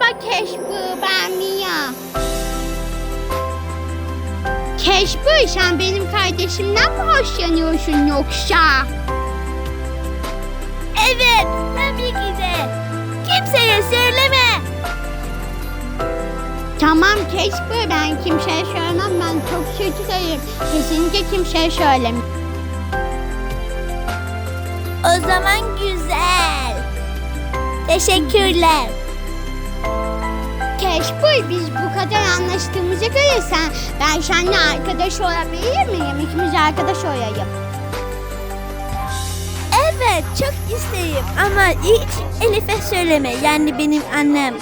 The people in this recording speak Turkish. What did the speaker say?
Merhaba Keşbu, ben Mia. Keşbu, sen benim kardeşimden mi hoşlanıyorsun yoksa? Evet tabii ki de. Kimseye söyleme. Tamam Keşbu, ben kimseye söylemem, ben çok kötüyüm. Kesinlikle kimseye söylemem. O zaman güzel. Teşekkürler. Keşbu, biz bu kadar anlaştığımıza göre sen, ben seninle arkadaş olabilir miyim? İkimiz arkadaş olalım. Evet çok isterim ama hiç Elif'e söyleme yani benim annem.